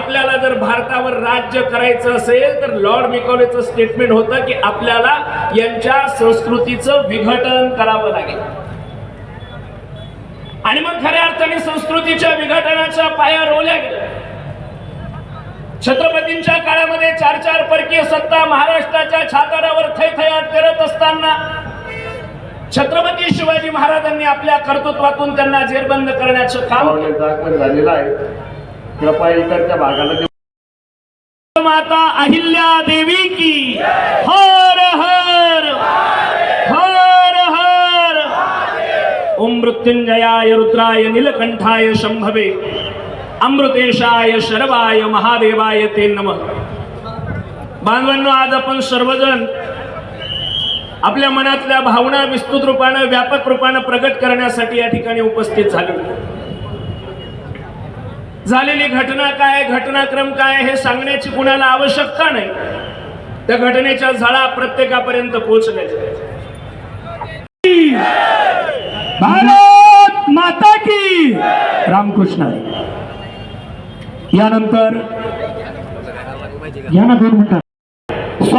आपल्याला जर भारतावर राज्य करायचं असेल तर लॉर्ड मिकॉलेचं स्टेटमेंट होतं की आपल्याला यांच्या संस्कृतीचं विघटन करावं लागेल. आणि मग खऱ्या अर्थाने संस्कृतीच्या विघटनाच्या पाया रोवल्या गेल्या. छत्रपतींच्या काळामध्ये चार चार परकीय सत्ता महाराष्ट्राच्या छाताडावर थैथयाट करत असताना छत्रपती शिवाजी महाराजांनी आपल्या कर्तृत्वातून त्यांना जेरबंद करण्याचं काम झालेलं आहे. कृपया भागाला माता अहिल्या देवी की हर हर हर हर. ओम मृत्युंजयाय रुद्राय नीलकंठाय शंभवे. अमृतेशाय शरवाय महादेवाय ते नम. बांधवांनो आज आपण सर्वजण आपल्या मनातल्या भावना विस्तृत रूपानं व्यापक रूपानं प्रगट करण्यासाठी या ठिकाणी उपस्थित झालो. झालेली घटना काय घटनाक्रम काय हे सांगण्याची कुणाला आवश्यकता नाही. त्या घटनेच्या झळा प्रत्येकापर्यंत पोहोचण्याच्या भारत माता की रामकृष्ण. यानंतर या दोन मिनटं.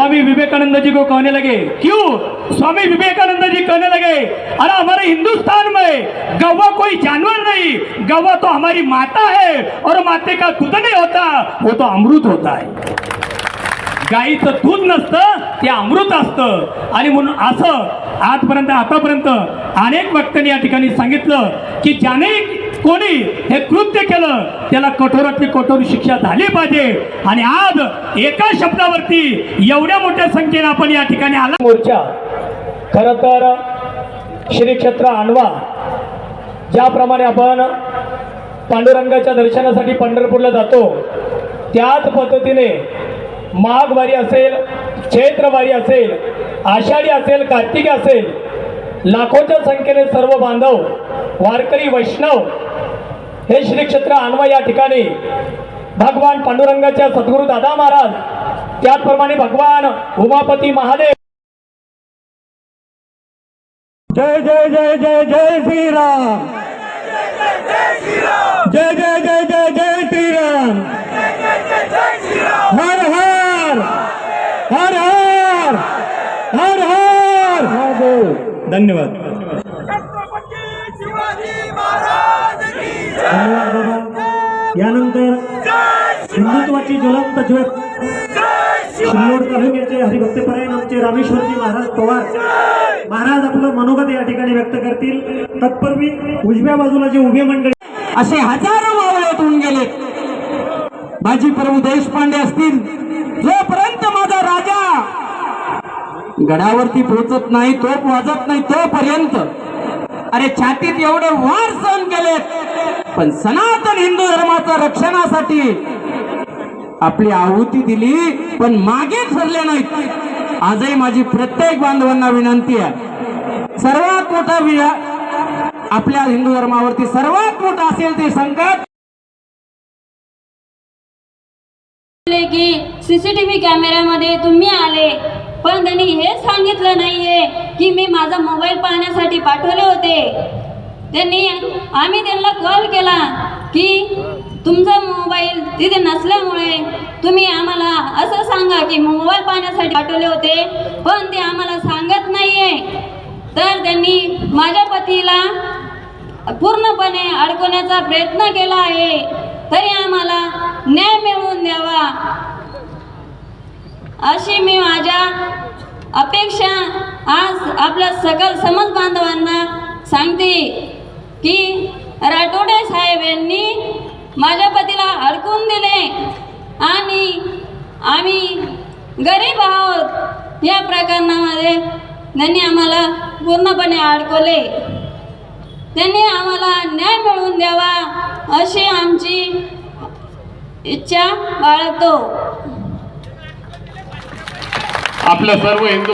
स्वामी विवेकानंद जी को कहने लगे क्यों? स्वामी विवेकानंद जी कहने लगे अरे हमारे हिंदुस्तान में गवा कोई जानवर नहीं गवा तो हमारी माता है और माते का दूध नहीं होता वो तो अमृत होता है. गाईचं दूध नसतं ते अमृत असतं. आणि म्हणून असं आजपर्यंत आतापर्यंत अनेक वक्त्यांनी या ठिकाणी सांगितलं की ज्याने कोणी हे कृत्य केलं त्याला कठोरातली कठोर शिक्षा झाली पाहिजे. आणि आज एका शब्दावरती एवढ्या मोठ्या संख्येने आपण या ठिकाणी आला. मोर्चा. खर तर श्री क्षेत्र आणवा ज्याप्रमाणे आपण पांडुरंगाच्या दर्शनासाठी पंढरपूरला जातो त्याच पद्धतीने माघवारी असेल चैत्रवारी असेल आषाढी असेल कार्तिकी असेल लाखोच्या संख्येने सर्व बांधव वारकरी वैष्णव हे श्री क्षेत्र आणवा या ठिकाणी भगवान पांडुरंगाच्या सद्गुरू दादा महाराज त्याचप्रमाणे भगवान उमापती महादेव. जय जय जय जय जय श्रीराम. जय जय जय जय जय श्रीराम. हर हर हर हर हर हर. धन्यवाद. धन्यवाद. बाबा यानंतर हिंदुत्वाची ज्वलंत ज्योत शिल्लोड तालुक्याचे हरिभक्तपरायण आमचे रामेश्वरजी महाराज पवार. महाराज आपलं मनोगत या ठिकाणी व्यक्त करतील. तत्पूर्वी उजव्या बाजूला जे उभे मंडळी असे हजारो मावळे होऊन गेले. माझी प्रभू देशपांडे असतील. जोपर्यंत माझा राजा गडावरती पोहोचत नाही तोप वाजत नाही तोपर्यंत अरे छातीत एवढे वार सहन केलेत. पण सनातन हिंदू धर्माच्या रक्षणासाठी आपली आहुती दिली पण मागे सरले नाहीत. आजही माझी प्रत्येक बांधवांना विनंती आहे सर्वात मोठा विजय आपल्या हिंदू धर्मावरती सर्वात मोठा असेल ते संकट. की सीसीटीव्ही कॅमेऱ्यामध्ये तुम्ही आले पण त्यांनी हे सांगितलं नाहीये की मी माझा मोबाईल पाहण्यासाठी पाठवले होते. त्यांनी आम्ही त्यांना कॉल केला की तुमचा मोबाईल तिथे नसल्यामुळे तुम्ही आम्हाला असं सांगा की मोबाईल पाहण्यासाठी पाठवले होते पण ते आम्हाला सांगत नाहीये. तर त्यांनी माझ्या पतीला पूर्णपणे अडकवण्याचा प्रयत्न केला आहे. तरी आम्हाला न्याय मिळवून द्यावा. अशी मी माझ्या अपेक्षा आज आपल्या सकल समाज बांधवांना सांगते. की राठोडे साहेब यांनी माझ्या पतीला अडकून दिले. आणि आम्ही गरीब आहोत. या प्रकरणामध्ये त्यांनी आम्हाला पूर्णपणे अडकवले. त्यांनी आम्हाला न्याय मिळवून द्यावा अशी आमची इच्छा बाळगतो. आपल्या सर्व हिंदू